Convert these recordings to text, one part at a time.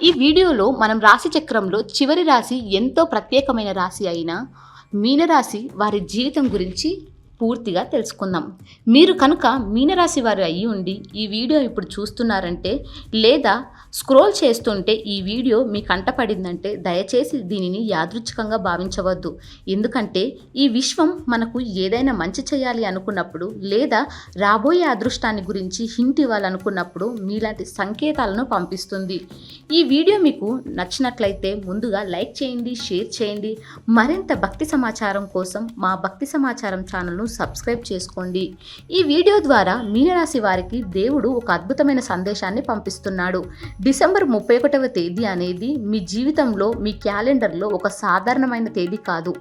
ఈ వీడియోలో మనం రాశి చక్రంలో చివరి రాశి ఎంతో ప్రత్యేకమైన రాశి అయిన మీనరాశి వారి జీవితం గురించి పూర్తిగా తెలుసుకుందాం. మీరు కనుక మీనరాశి వారు అయ్యి ఉండి ఈ వీడియో ఇప్పుడు చూస్తున్నారంటే లేదా స్క్రోల్ చేస్తుంటే ఈ వీడియో మీ కంటపడిందంటే దయచేసి దీనిని యాదృచ్ఛికంగా భావించవద్దు. ఎందుకంటే ఈ విశ్వం మనకు ఏదైనా మంచి చేయాలి అనుకున్నప్పుడు లేదా రాబోయే అదృష్టాన్ని గురించి హింట్ ఇవ్వాలనుకున్నప్పుడు మీలాంటి సంకేతాలను పంపిస్తుంది. ఈ వీడియో మీకు నచ్చినట్లయితే ముందుగా లైక్ చేయండి షేర్ చేయండి. మరింత భక్తి సమాచారం కోసం మా భక్తి సమాచారం ఛానల్ను సబ్స్క్రైబ్ చేసుకోండి. ఈ వీడియో ద్వారా మీనరాశి వారికి దేవుడు ఒక అద్భుతమైన సందేశాన్ని పంపిస్తున్నాడు. డిసెంబర్ ముప్పై ఒకటవ తేదీ అనేది మీ జీవితంలో మీ క్యాలెండర్లో ఒక సాధారణమైన తేదీ కాదు.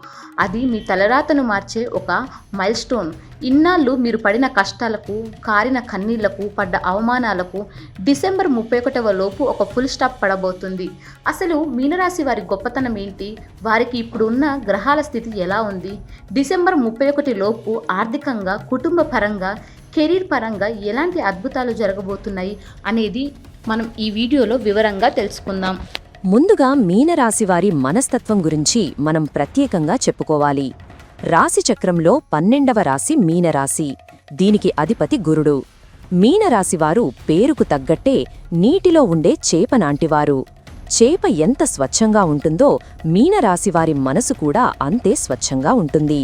అది మీ తలరాతను మార్చే ఒక మైల్ స్టోన్ ఇన్నాళ్ళు మీరు పడిన కష్టాలకు కారిన కన్నీళ్ళకు పడ్డ అవమానాలకు డిసెంబర్ ముప్పై ఒకటవ లోపు ఒక ఫుల్ స్టాప్ పడబోతుంది. అసలు మీనరాశి వారి గొప్పతనం ఏంటి? వారికి ఇప్పుడు ఉన్న గ్రహాల స్థితి ఎలా ఉంది? డిసెంబర్ ముప్పై ఒకటి లోపు ఆర్థికంగా కుటుంబ పరంగా కెరీర్ పరంగా ఎలాంటి అద్భుతాలు జరగబోతున్నాయి అనేది మనం ఈ వీడియోలో వివరంగా తెలుసుకుందాం. ముందుగా మీనరాశివారి మనస్తత్వం గురించి మనం ప్రత్యేకంగా చెప్పుకోవాలి. రాశిచక్రంలో పన్నెండవ రాశి మీనరాశి. దీనికి అధిపతి గురుడు. మీనరాశివారు పేరుకు తగ్గట్టే నీటిలో ఉండే చేపనాంటివారు చేప ఎంత స్వచ్ఛంగా ఉంటుందో మీనరాశివారి మనసు కూడా అంతే స్వచ్ఛంగా ఉంటుంది.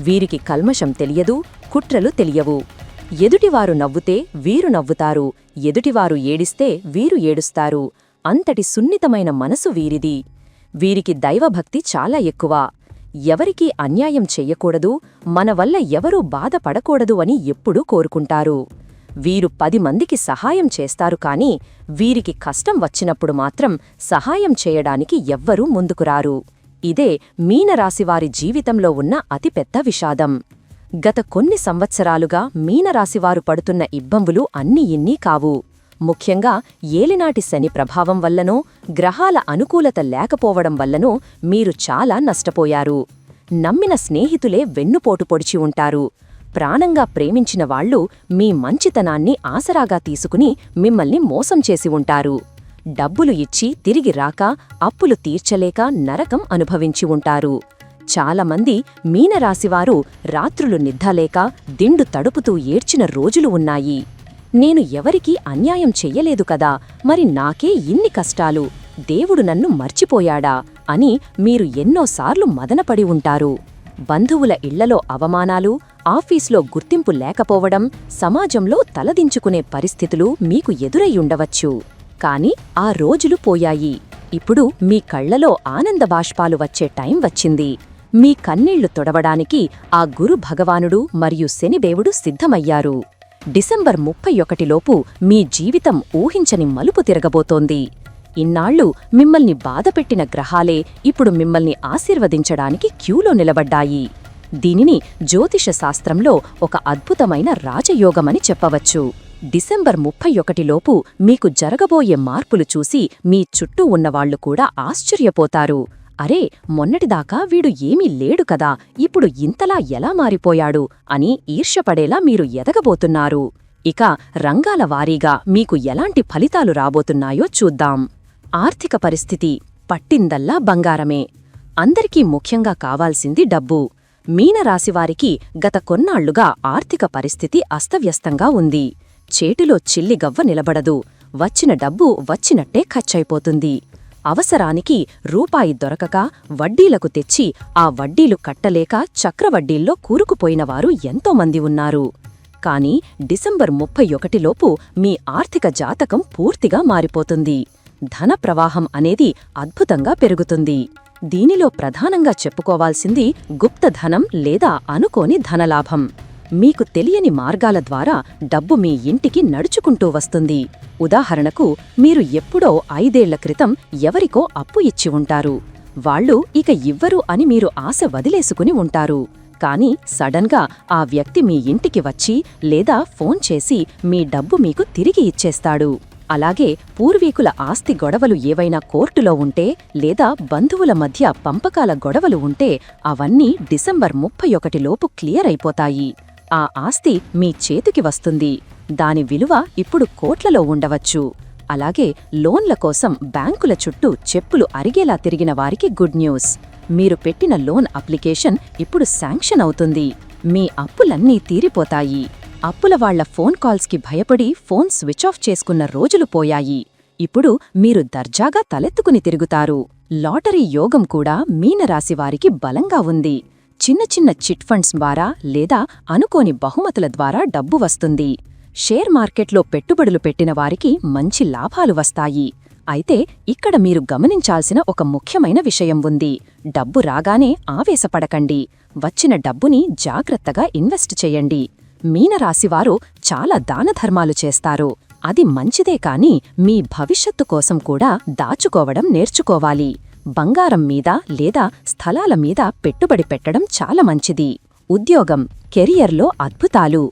వీరికి కల్మషం తెలియదు కుట్రలు తెలియవు. ఎదుటివారు నవ్వుతే వీరు నవ్వుతారు ఎదుటివారు ఏడిస్తే వీరు ఏడుస్తారు. అంతటి సున్నితమైన మనసు వీరిది. వీరికి దైవభక్తి చాలా ఎక్కువ. ఎవరికీ అన్యాయం చెయ్యకూడదు మన వల్ల ఎవరూ బాధపడకూడదు అని ఎప్పుడూ కోరుకుంటారు. వీరు పది మందికి సహాయం చేస్తారు కాని వీరికి కష్టం వచ్చినప్పుడు మాత్రం సహాయం చేయడానికి ఎవ్వరూ ముందుకురారు ఇదే మీనరాశివారి జీవితంలో ఉన్న అతిపెద్ద విషాదం. గత కొన్ని సంవత్సరాలుగా మీనరాశివారు పడుతున్న ఇబ్బందులు అన్ని ఇన్నీ కావు. ముఖ్యంగా ఏలినాటి శని ప్రభావం వల్లనో గ్రహాల అనుకూలత లేకపోవడం వల్లనో మీరు చాలా నష్టపోయారు. నమ్మిన స్నేహితులే వెన్నుపోటు పొడిచి ఉంటారు. ప్రాణంగా ప్రేమించిన వాళ్ళు మీ మంచితనాన్ని ఆసరాగా తీసుకుని మిమ్మల్ని మోసం చేసి ఉంటారు. డబ్బులు ఇచ్చి తిరిగి రాక అప్పులు తీర్చలేక నరకం అనుభవించి ఉంటారు. చాలామంది మీనరాశివారు రాత్రులు నిద్రలేక దిండు తడుపుతూ ఏడ్చిన రోజులు ఉన్నాయి. నేను ఎవరికీ అన్యాయం చెయ్యలేదు కదా మరి నాకే ఇన్ని కష్టాలు దేవుడు నన్ను మర్చిపోయాడా అని మీరు ఎన్నోసార్లు మదనపడి ఉంటారు. బంధువుల ఇళ్ళలో అవమానాలు ఆఫీస్లో గుర్తింపు లేకపోవడం సమాజంలో తలదించుకునే పరిస్థితులు మీకు ఎదురయ్యుండవచ్చు కాని ఆ రోజులు పోయాయి. ఇప్పుడు మీ కళ్ళలో ఆనందబాష్పాలు వచ్చే టైం వచ్చింది. మీ కన్నీళ్ళు తొడవడానికి ఆ గురు భగవానుడు మరియు శనిదేవుడు సిద్ధమయ్యారు. డిసెంబర్ ముప్పై ఒకటిలోపు మీ జీవితం ఊహించని మలుపు తిరగబోతోంది. ఇన్నాళ్ళు మిమ్మల్ని బాధపెట్టిన గ్రహాలే ఇప్పుడు మిమ్మల్ని ఆశీర్వదించడానికి క్యూలో నిలబడ్డాయి. దీనిని జ్యోతిష శాస్త్రంలో ఒక అద్భుతమైన రాజయోగమని చెప్పవచ్చు. డిసెంబర్ ముప్పై ఒకటిలోపు మీకు జరగబోయే మార్పులు చూసి మీ చుట్టూ ఉన్నవాళ్ళు కూడా ఆశ్చర్యపోతారు. అరే మొన్నటిదాకా వీడు ఏమీ లేడు కదా ఇప్పుడు ఇంతలా ఎలా మారిపోయాడు అని ఈర్ష్యపడేలా మీరు ఎదగబోతున్నారు. ఇక రంగాల వారీగా మీకు ఎలాంటి ఫలితాలు రాబోతున్నాయో చూద్దాం. ఆర్థిక పరిస్థితి పట్టిందల్లా బంగారమే. అందరికీ ముఖ్యంగా కావాల్సింది డబ్బు. మీనరాశివారికి గత కొన్నాళ్ళుగా ఆర్థిక పరిస్థితి అస్తవ్యస్తంగా ఉంది. చేటిలో చిల్లిగవ్వ నిలబడదు. వచ్చిన డబ్బు వచ్చినట్టే ఖర్చయిపోతుంది అవసరానికి రూపాయి దొరకక వడ్డీలకు తెచ్చి ఆ వడ్డీలు కట్టలేక చక్రవడ్డీల్లో కూరుకుపోయినవారు ఎంతోమంది ఉన్నారు. కాని డిసెంబర్ ముప్పై ఒకటిలోపు మీ ఆర్థిక జాతకం పూర్తిగా మారిపోతుంది. ధన ప్రవాహం అనేది అద్భుతంగా పెరుగుతుంది. దీనిలో ప్రధానంగా చెప్పుకోవాల్సింది గుప్తధనం లేదా అనుకోని ధనలాభం. మీకు తెలియని మార్గాల ద్వారా డబ్బు మీ ఇంటికి నడుచుకుంటూ వస్తుంది. ఉదాహరణకు మీరు ఎప్పుడో ఐదేళ్ళ క్రితం ఎవరికో అప్పు ఇచ్చి ఉంటారు. వాళ్ళు ఇక ఇవ్వరు అని మీరు ఆశ వదిలేసుకుని ఉంటారు. కానీ సడన్గా ఆ వ్యక్తి మీ ఇంటికి వచ్చి లేదా ఫోన్ చేసి మీ డబ్బు మీకు తిరిగి ఇచ్చేస్తాడు. అలాగే పూర్వీకుల ఆస్తి గొడవలు ఏవైనా కోర్టులో ఉంటే లేదా బంధువుల మధ్య పంపకాల గొడవలు ఉంటే అవన్నీ డిసెంబర్ ముప్పై ఒకటిలోపు క్లియర్ అయిపోతాయి. ఆ ఆస్తి మీ చేతికి వస్తుంది. దాని విలువ ఇప్పుడు కోట్లలో ఉండవచ్చు. అలాగే లోన్ల కోసం బ్యాంకుల చుట్టూ చెప్పులు అరిగేలా తిరిగిన వారికి గుడ్ న్యూస్. మీరు పెట్టిన లోన్ అప్లికేషన్ ఇప్పుడు శాంక్షన్ అవుతుంది. మీ అప్పులన్నీ తీరిపోతాయి. అప్పుల వాళ్ళ ఫోన్ కాల్స్కి భయపడి ఫోన్ స్విచ్ ఆఫ్ చేసుకున్న రోజులు పోయాయి. ఇప్పుడు మీరు దర్జాగా తలెత్తుకుని తిరుగుతారు. లాటరీ యోగం కూడా మీనరాశివారికి బలంగా ఉంది. చిన్న చిన్న చిట్ ఫండ్స్ ద్వారా లేదా అనుకోని బహుమతుల ద్వారా డబ్బు వస్తుంది. షేర్ మార్కెట్లో పెట్టుబడులు పెట్టిన వారికి మంచి లాభాలు వస్తాయి. అయితే ఇక్కడ మీరు గమనించాల్సిన ఒక ముఖ్యమైన విషయం ఉంది. డబ్బు రాగానే ఆవేశపడకండి. వచ్చిన డబ్బుని జాగ్రత్తగా ఇన్వెస్ట్ చేయండి. మీనరాశివారు చాలా దానధర్మాలు చేస్తారు. అది మంచిదే కాని మీ భవిష్యత్తు కోసం కూడా దాచుకోవడం నేర్చుకోవాలి. బంగారం మీద లేదా స్థలాల మీద పెట్టుబడి పెట్టడం చాలా మంచిది. ఉద్యోగం కెరియర్లో అద్భుతాలు.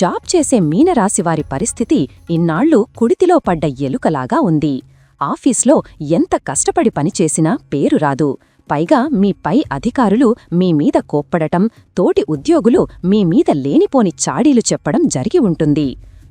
జాబ్ చేసే మీనరాశివారి పరిస్థితి ఇన్నాళ్ళు కుడితిలో పడ్డ ఎలుకలాగా ఉంది. ఆఫీస్లో ఎంత కష్టపడి పనిచేసినా పేరు రాదు. పైగా మీ పై అధికారులు మీ మీద కోప్పడటం తోటి ఉద్యోగులు మీ మీద లేనిపోని చాడీలు చెప్పడం జరిగి ఉంటుంది.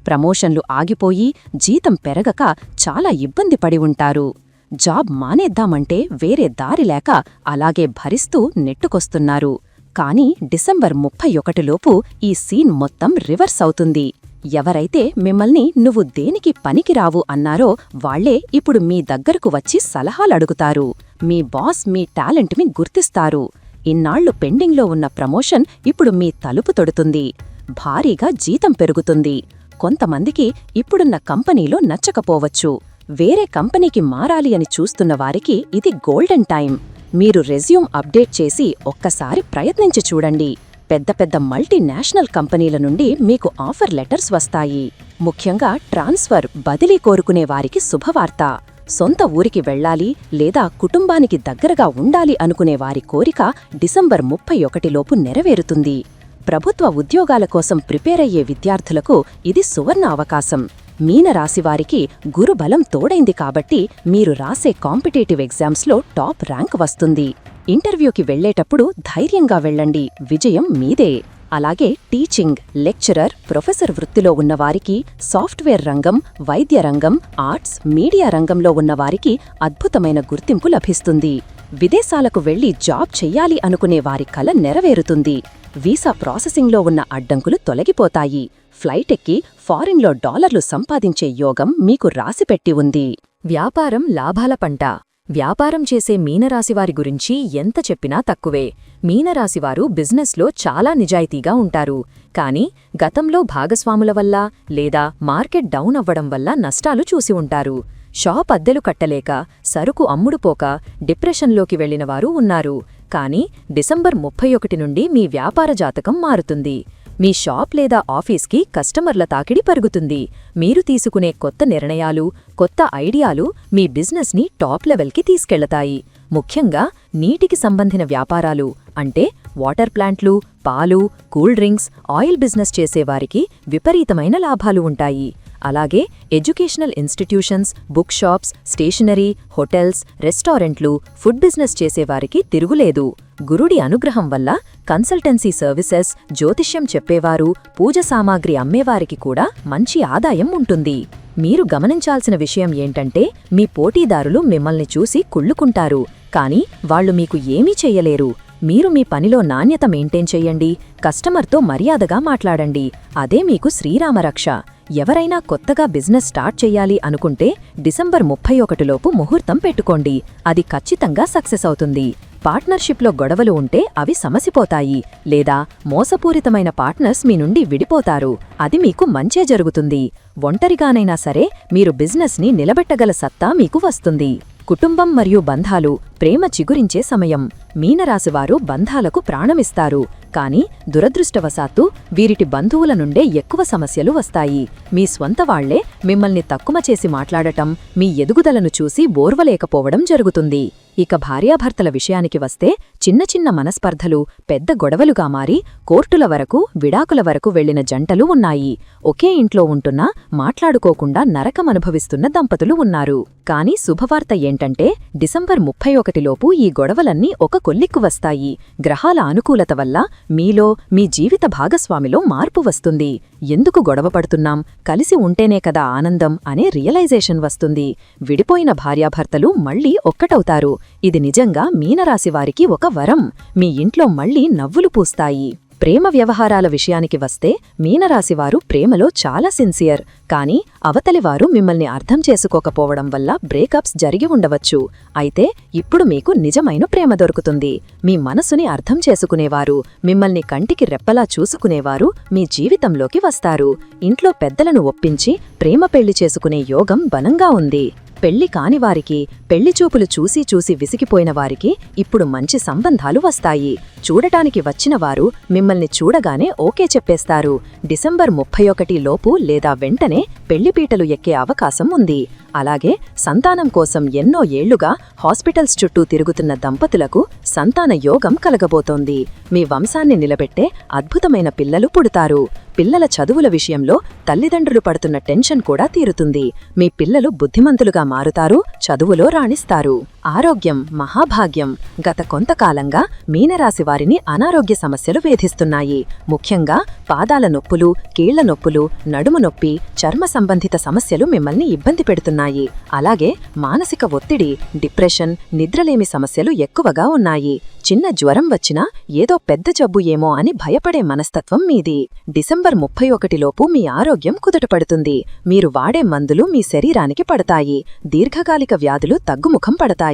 ప్రమోషన్లు ఆగిపోయి జీతం పెరగక చాలా ఇబ్బంది పడి ఉంటారు. జాబ్ మానేద్దామంటే వేరే దారి లేక అలాగే భరిస్తూ నెట్టుకొస్తున్నారు. కానీ డిసెంబర్ ముప్పై ఒకటిలోపు ఈ సీన్ మొత్తం రివర్స్ అవుతుంది. ఎవరైతే మిమ్మల్ని నువ్వు దేనికి పనికిరావు అన్నారో వాళ్ళే ఇప్పుడు మీ దగ్గరకు వచ్చి సలహాలడుగుతారు. మీ బాస్ మీ టాలెంట్ని గుర్తిస్తారు. ఇన్నాళ్ళు పెండింగ్లో ఉన్న ప్రమోషన్ ఇప్పుడు మీ తలుపు తొడుతుంది. భారీగా జీతం పెరుగుతుంది. కొంతమందికి ఇప్పుడున్న కంపెనీలో నచ్చకపోవచ్చు. వేరే కంపెనీకి మారాలి అని చూస్తున్న వారికి ఇది గోల్డెన్ టైం మీరు రెజ్యూమ్ అప్డేట్ చేసి ఒక్కసారి ప్రయత్నించి చూడండి. పెద్ద పెద్ద మల్టీనేషనల్ కంపెనీల నుండి మీకు ఆఫర్ లెటర్స్ వస్తాయి. ముఖ్యంగా ట్రాన్స్ఫర్ బదిలీ కోరుకునే వారికి శుభవార్త. సొంత ఊరికి వెళ్ళాలి లేదా కుటుంబానికి దగ్గరగా ఉండాలి అనుకునే వారి కోరిక డిసెంబర్ ముప్పై ఒకటిలోపు నెరవేరుతుంది. ప్రభుత్వ ఉద్యోగాల కోసం ప్రిపేర్ అయ్యే విద్యార్థులకు ఇది సువర్ణ అవకాశం. మీనరాశివారికి గురుబలం తోడైంది కాబట్టి మీరు రాసే కాంపిటేటివ్ ఎగ్జామ్స్లో టాప్ ర్యాంక్ వస్తుంది. ఇంటర్వ్యూకి వెళ్ళేటప్పుడు ధైర్యంగా వెళ్ళండి. విజయం మీదే. అలాగే టీచింగ్ లెక్చరర్ ప్రొఫెసర్ వృత్తిలో ఉన్నవారికి సాఫ్ట్వేర్ రంగం వైద్య రంగం ఆర్ట్స్ మీడియా రంగంలో ఉన్నవారికి అద్భుతమైన గుర్తింపు లభిస్తుంది. విదేశాలకు వెళ్ళి జాబ్ చెయ్యాలి అనుకునే వారి కల నెరవేరుతుంది. వీసా ప్రాసెసింగ్లో ఉన్న అడ్డంకులు తొలగిపోతాయి. ఫ్లైట్ ఎక్కి ఫారిన్లో డాలర్లు సంపాదించే యోగం మీకు రాసిపెట్టి ఉంది. వ్యాపారం లాభాల పంట. వ్యాపారం చేసే మీనరాశివారి గురించి ఎంత చెప్పినా తక్కువే. మీనరాశివారు బిజినెస్లో చాలా నిజాయితీగా ఉంటారు. కానీ గతంలో భాగస్వాముల వల్ల లేదా మార్కెట్ డౌన్ అవ్వడం వల్ల నష్టాలు చూసి ఉంటారు. షాప్ అద్దెలు కట్టలేక సరుకు అమ్ముడుపోక డిప్రెషన్లోకి వెళ్ళినవారు ఉన్నారు. కానీ డిసెంబర్ ముప్పై ఒకటి నుండి మీ వ్యాపార జాతకం మారుతుంది. మీ షాప్ లేదా ఆఫీస్కి కస్టమర్ల తాకిడి పరుగుతుంది. మీరు తీసుకునే కొత్త నిర్ణయాలు కొత్త ఐడియాలు మీ బిజినెస్ని టాప్ లెవెల్కి తీసుకెళ్ళతాయి ముఖ్యంగా నీటికి సంబంధిన వ్యాపారాలు అంటే వాటర్ ప్లాంట్లు పాలు కూల్ డ్రింక్స్ ఆయిల్ బిజినెస్ చేసేవారికి విపరీతమైన లాభాలు ఉంటాయి. అలాగే educational institutions book shops stationery hotels రెస్టారెంట్లు ఫుడ్ బిజినెస్ చేసేవారికి తిరుగులేదు. గురుడి అనుగ్రహం వల్ల కన్సల్టెన్సీ సర్వీసెస్ జ్యోతిష్యం చెప్పేవారు పూజ సామాగ్రి అమ్మేవారికి కూడా మంచి ఆదాయం ఉంటుంది. మీరు గమనించాల్సిన విషయం ఏంటంటే మీ పోటీదారులు మిమ్మల్ని చూసి కుళ్ళుకుంటారు. కానీ వాళ్ళు మీకు ఏమీ చెయ్యలేరు. మీరు మీ పనిలో నాణ్యత మెయింటైన్ చెయ్యండి కస్టమర్తో మర్యాదగా మాట్లాడండి. అదే మీకు శ్రీరామరక్ష. ఎవరైనా కొత్తగా బిజినెస్ స్టార్ట్ చేయాలి అనుకుంటే డిసెంబర్ ముప్పై ఒకటిలోపు ముహూర్తం పెట్టుకోండి. అది ఖచ్చితంగా సక్సెస్ అవుతుంది. పార్ట్నర్షిప్లో గొడవలు ఉంటే అవి సమసిపోతాయి లేదా మోసపూరితమైన పార్ట్నర్స్ మీ నుండి విడిపోతారు. అది మీకు మంచే జరుగుతుంది. ఒంటరిగానైనా సరే మీరు బిజినెస్ని నిలబెట్టగల సత్తా మీకు వస్తుంది. కుటుంబం మరియు బంధాలు ప్రేమ చిగురించే సమయం. మీనరాశివారు బంధాలకు ప్రాణమిస్తారు. కానీ దురదృష్టవశాత్తు వీరిటి బంధువుల నుండే ఎక్కువ సమస్యలు వస్తాయి. మీ స్వంత వాళ్ళే మిమ్మల్ని తక్కువ చేసి మాట్లాడటం మీ ఎదుగుదలను చూసి బోర్వలేకపోవడం జరుగుతుంది. ఇక భార్యాభర్తల విషయానికి వస్తే చిన్న చిన్న మనస్పర్ధలు పెద్ద గొడవలుగా మారి కోర్టుల వరకు విడాకుల వరకు వెళ్ళిన జంటలు ఉన్నాయి. ఒకే ఇంట్లో ఉంటున్నా మాట్లాడుకోకుండా నరకమనుభవిస్తున్న దంపతులు ఉన్నారు. కాని శుభవార్త ఏంటంటే డిసెంబర్ ముప్పై ఒకటిలోపు ఈ గొడవలన్నీ ఒక కొల్లిక్కు వస్తాయి. గ్రహాల అనుకూలత వల్ల మీలో మీ జీవిత భాగస్వామిలో మార్పు వస్తుంది. ఎందుకు గొడవపడుతున్నాం కలిసి ఉంటేనే కదా ఆనందం అనే రియలైజేషన్ వస్తుంది. విడిపోయిన భార్యాభర్తలు మళ్ళీ ఒక్కటవుతారు. ఇది నిజంగా మీనరాశివారికి ఒక వరం. మీ ఇంట్లో మళ్ళీ నవ్వులు పూస్తాయి. ప్రేమ వ్యవహారాల విషయానికి వస్తే మీనరాశివారు ప్రేమలో చాలా సిన్సియర్. కానీ అవతలివారు మిమ్మల్ని అర్థం చేసుకోకపోవడం వల్ల బ్రేకప్స్ జరిగి ఉండవచ్చు. అయితే ఇప్పుడు మీకు నిజమైన ప్రేమ దొరుకుతుంది. మీ మనసుని అర్థం చేసుకునేవారు. మిమ్మల్ని కంటికి రెప్పలా చూసుకునేవారు. మీ జీవితంలోకి వస్తారు. ఇంట్లో పెద్దలను ఒప్పించి ప్రేమ పెళ్ళి చేసుకునే యోగం బలంగా ఉంది. పెళ్ళి కానివారికి పెళ్ళి చూపులు చూసి చూసి విసిగిపోయిన వారికి ఇప్పుడు మంచి సంబంధాలు వస్తాయి. చూడటానికి వచ్చిన వారు మిమ్మల్ని చూడగానే ఓకే చెప్పేస్తారు. డిసెంబర్ ముప్పై ఒకటి లోపు లేదా వెంటనే పెళ్ళిపీటలు ఎక్కే అవకాశం ఉంది. అలాగే సంతానం కోసం ఎన్నో ఏళ్ళుగా హాస్పిటల్స్ చుట్టూ తిరుగుతున్న దంపతులకు సంతాన యోగం కలగబోతోంది. మీ వంశాన్ని నిలబెట్టే అద్భుతమైన పిల్లలు పుడతారు. పిల్లల చదువుల విషయంలో తల్లిదండ్రులు పడుతున్న టెన్షన్ కూడా తీరుతుంది. మీ పిల్లలు బుద్ధిమంతులుగా మారుతారు చదువులో రాణిస్తారు. ఆరోగ్యం మహాభాగ్యం గత కొంతకాలంగా మీనరాశి వారిని అనారోగ్య సమస్యలు వేధిస్తున్నాయి. ముఖ్యంగా పాదాల నొప్పులు కీళ్ళ నొప్పులు నడుము నొప్పి చర్మ సంబంధిత సమస్యలు మిమ్మల్ని ఇబ్బంది పెడుతున్నాయి. అలాగే మానసిక ఒత్తిడి డిప్రెషన్ నిద్రలేమి సమస్యలు ఎక్కువగా ఉన్నాయి. చిన్న జ్వరం వచ్చినా ఏదో పెద్ద జబ్బు ఏమో అని భయపడే మనస్తత్వం మీది. డిసెంబర్ ముప్పై ఒకటిలోపు మీ ఆరోగ్యం కుదుటపడుతుంది మీరు వాడే మందులు మీ శరీరానికి పడతాయి. దీర్ఘకాలిక వ్యాధులు తగ్గుముఖం పడతాయి.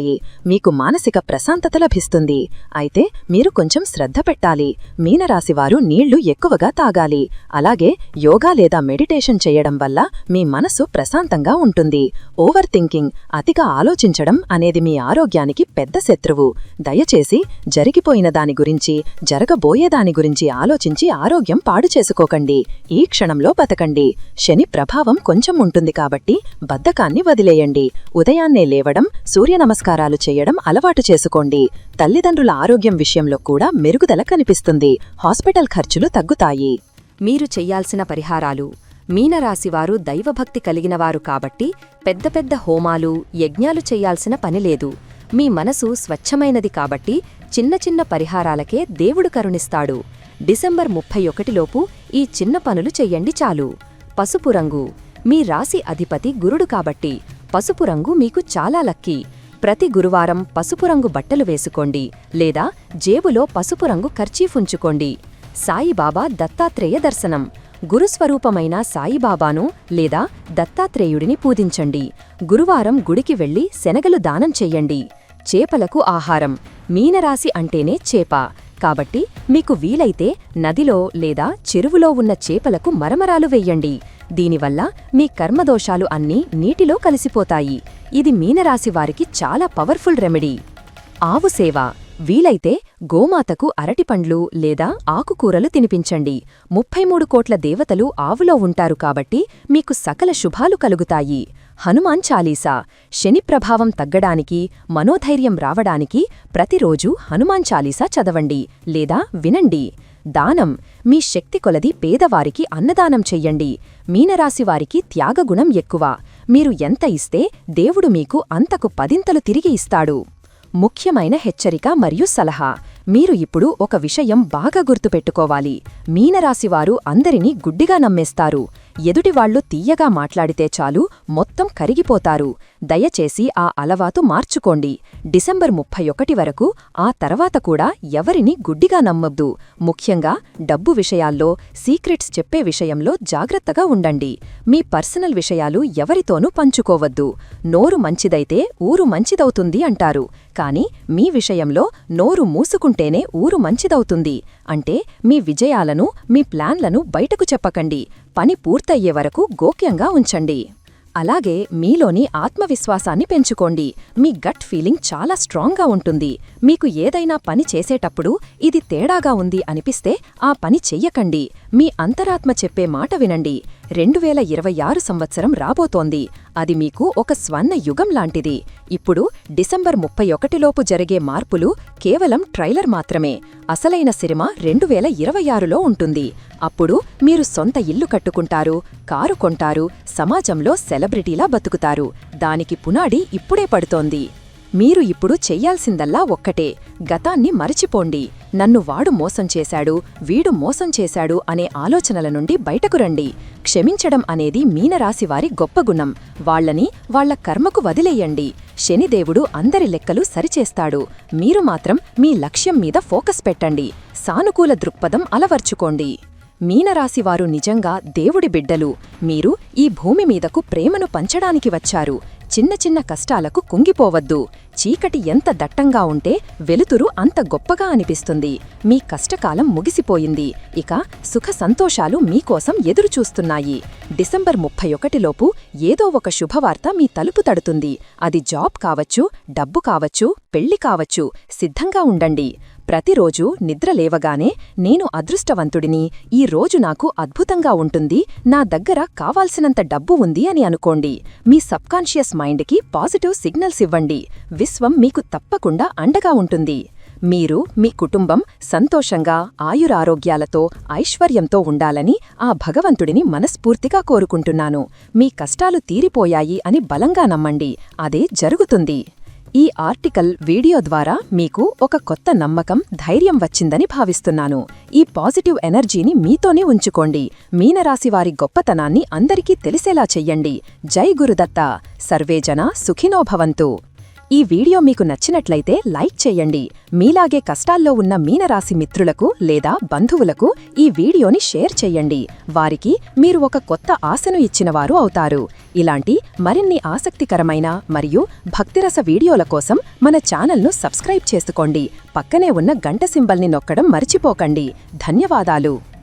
మీకు మానసిక ప్రశాంతత లభిస్తుంది. అయితే మీరు కొంచెం శ్రద్ధ పెట్టాలి. మీనరాశివారు నీళ్ళు ఎక్కువగా తాగాలి. అలాగే యోగా లేదా మెడిటేషన్ చేయడం వల్ల మీ మనసు ప్రశాంతంగా ఉంటుంది. ఓవర్ థింకింగ్ అతిగా ఆలోచించడం అనేది మీ ఆరోగ్యానికి పెద్ద శత్రువు. దయచేసి జరిగిపోయిన దాని గురించి జరగబోయే దాని గురించి ఆలోచించి ఆరోగ్యం పాడు చేసుకోకండి. ఈ క్షణంలో బతకండి. శని ప్రభావం కొంచెం ఉంటుంది కాబట్టి బద్ధకాన్ని వదిలేయండి. ఉదయాన్నే లేవడం సూర్య నమస్కారం నమస్కారాలు చేయడం అలవాటు చేసుకోండి. తల్లిదండ్రుల ఆరోగ్యం విషయంలో కూడా మెరుగుదల కనిపిస్తుంది. హాస్పిటల్ ఖర్చులు తగ్గుతాయి. మీరు చెయ్యాల్సిన పరిహారాలు మీనరాశివారు దైవభక్తి కలిగినవారు కాబట్టి పెద్ద పెద్ద హోమాలు యజ్ఞాలు చెయ్యాల్సిన పనిలేదు మీ మనసు స్వచ్ఛమైనది కాబట్టి చిన్న చిన్న పరిహారాలకే దేవుడు కరుణిస్తాడు. డిసెంబర్ ముప్పై ఒకటిలోపు ఈ చిన్న పనులు చెయ్యండి చాలు. పసుపు రంగు. మీ రాశి అధిపతి గురుడు కాబట్టి పసుపు రంగు మీకు చాలా లక్కీ. ప్రతి గురువారం పసుపు రంగు బట్టలు వేసుకోండి లేదా జేబులో పసుపు రంగు ఖర్చీఫుంచుకోండి సాయిబాబా దత్తాత్రేయ దర్శనం. గురుస్వరూపమైన సాయిబాబాను లేదా దత్తాత్రేయుడిని పూజించండి. గురువారం గుడికి వెళ్ళి శనగలు దానం చెయ్యండి చేపలకు ఆహారం. మీనరాశి అంటేనే చేప. కాబట్టి మీకు వీలైతే నదిలో లేదా చెరువులో ఉన్న చేపలకు మరమరాలు వెయ్యండి దీనివల్ల మీ కర్మదోషాలు అన్నీ నీటిలో కలిసిపోతాయి. ఇది మీనరాశి వారికి చాలా పవర్ఫుల్ రెమెడీ. ఆవు సేవ. వీలైతే గోమాతకు అరటిపండ్లు లేదా ఆకుకూరలు తినిపించండి. ముప్పై మూడు కోట్ల దేవతలు ఆవులో ఉంటారు కాబట్టి మీకు సకల శుభాలు కలుగుతాయి. హనుమాన్ చాలీసా. శని ప్రభావం తగ్గడానికి మనోధైర్యం రావడానికి ప్రతిరోజూ హనుమాన్ చాలీసా చదవండి లేదా వినండి. దానం. మీ శక్తి కొలది పేదవారికి అన్నదానం చెయ్యండి. మీనరాశివారికి త్యాగగుణం ఎక్కువ. మీరు ఎంత ఇస్తే దేవుడు మీకు అంతకు పదింతలు తిరిగి ఇస్తాడు. ముఖ్యమైన హెచ్చరిక మరియు సలహా. మీరు ఇప్పుడు ఒక విషయం బాగా గుర్తుపెట్టుకోవాలి. మీనరాశివారు అందరినీ గుడ్డిగా నమ్మేస్తారు. ఎదుటివాళ్ళు తీయగా మాట్లాడితే చాలు మొత్తం కరిగిపోతారు. దయచేసి ఆ అలవాటు మార్చుకోండి. డిసెంబర్ ముప్పై ఒకటి వరకు ఆ తర్వాత కూడా ఎవరిని గుడ్డిగా నమ్మొద్దు. ముఖ్యంగా డబ్బు విషయాల్లో సీక్రెట్స్ చెప్పే విషయంలో జాగ్రత్తగా ఉండండి. మీ పర్సనల్ విషయాలు ఎవరితోనూ పంచుకోవద్దు. నోరు మంచిదైతే ఊరు మంచిదవుతుంది అంటారు. కాని మీ విషయంలో నోరు మూసుకుంటేనే ఊరు మంచిదవుతుంది. అంటే మీ విజయాలను మీ ప్లాన్లను బయటకు చెప్పకండి. పని పూర్తయ్యే వరకు గోప్యంగా ఉంచండి. అలాగే మీలోని ఆత్మవిశ్వాసాన్ని పెంచుకోండి. మీ గట్ ఫీలింగ్ చాలా స్ట్రాంగ్గా ఉంటుంది. మీకు ఏదైనా పని చేసేటప్పుడు ఇది తేడాగా ఉంది అనిపిస్తే ఆ పని చెయ్యకండి. మీ అంతరాత్మ చెప్పే మాట వినండి. రెండు వేల ఇరవై ఆరు సంవత్సరం రాబోతోంది. అది మీకు ఒక స్వర్ణ యుగం లాంటిది. ఇప్పుడు డిసెంబర్ ముప్పై ఒకటిలోపు జరిగే మార్పులు కేవలం ట్రైలర్ మాత్రమే. అసలైన సినిమా రెండు వేల ఇరవై ఆరులో ఉంటుంది. అప్పుడు మీరు సొంత ఇల్లు కట్టుకుంటారు కారు కొంటారు సమాజంలో సెలబ్రిటీలా బతుకుతారు. దానికి పునాడి ఇప్పుడే పడుతోంది. మీరు ఇప్పుడు చెయ్యాల్సిందల్లా ఒక్కటే. గతాన్ని మరచిపోండి. నన్ను వాడు మోసం చేశాడు వీడు మోసం చేశాడు అనే ఆలోచనల నుండి బయటకు రండి. క్షమించడం అనేది మీనరాశివారి గొప్ప గుణం. వాళ్ళని వాళ్ళ కర్మకు వదిలేయండి. శనిదేవుడు అందరి లెక్కలు సరిచేస్తాడు. మీరు మాత్రం మీ లక్ష్యం మీద ఫోకస్ పెట్టండి. సానుకూల దృక్పథం అలవర్చుకోండి. మీనరాశివారు నిజంగా దేవుడి బిడ్డలు. మీరు ఈ భూమి మీదకు ప్రేమను పంచడానికి వచ్చారు. చిన్న చిన్న కష్టాలకు కుంగిపోవద్దు. చీకటి ఎంత దట్టంగా ఉంటే వెలుతురు అంత గొప్పగా అనిపిస్తుంది. మీ కష్టకాలం ముగిసిపోయింది. ఇక సుఖ సంతోషాలు మీకోసం ఎదురుచూస్తున్నాయి. డిసెంబర్ ముప్పై ఒకటిలోపు ఏదో ఒక శుభవార్త మీ తలుపు తడుతుంది. అది జాబ్ కావచ్చు డబ్బు కావచ్చు పెళ్ళి కావచ్చు సిద్ధంగా ఉండండి. ప్రతిరోజు నిద్ర లేవగానే నేను అదృష్టవంతుడిని. ఈ రోజు నాకు అద్భుతంగా ఉంటుంది. నా దగ్గర కావాల్సినంత డబ్బు ఉంది అని అనుకోండి. మీ సబ్కాన్షియస్ మైండ్కి పాజిటివ్ సిగ్నల్స్ ఇవ్వండి. విశ్వం మీకు తప్పకుండా అండగా ఉంటుంది. మీరు మీ కుటుంబం సంతోషంగా ఆయురారోగ్యాలతో ఐశ్వర్యంతో ఉండాలని ఆ భగవంతుడిని మనస్ఫూర్తిగా కోరుకుంటున్నాను. మీ కష్టాలు తీరిపోయాయి అని బలంగా నమ్మండి. అదే జరుగుతుంది. ఈ ఆర్టికల్ వీడియో ద్వారా మీకు ఒక కొత్త నమ్మకం ధైర్యం వచ్చిందని భావిస్తున్నాను. ఈ పాజిటివ్ ఎనర్జీని మీతోనే ఉంచుకోండి. మీనరాశివారి గొప్పతనాన్ని అందరికీ తెలిసేలా చెయ్యండి. జై గురుదత్త. సర్వేజన సుఖినోభవంతు ఈ వీడియో మీకు నచ్చినట్లయితే లైక్ చేయండి. మీలాగే కష్టాల్లో ఉన్న మీనరాశి మిత్రులకు లేదా బంధువులకు ఈ వీడియోని షేర్ చేయండి. వారికి మీరు ఒక కొత్త ఆశను ఇచ్చినవారు అవుతారు. ఇలాంటి మరిన్ని ఆసక్తికరమైన మరియు భక్తిరస వీడియోల కోసం మన ఛానల్ను సబ్స్క్రైబ్ చేసుకోండి. పక్కనే ఉన్న గంట సింబల్ని నొక్కడం మర్చిపోకండి. ధన్యవాదాలు.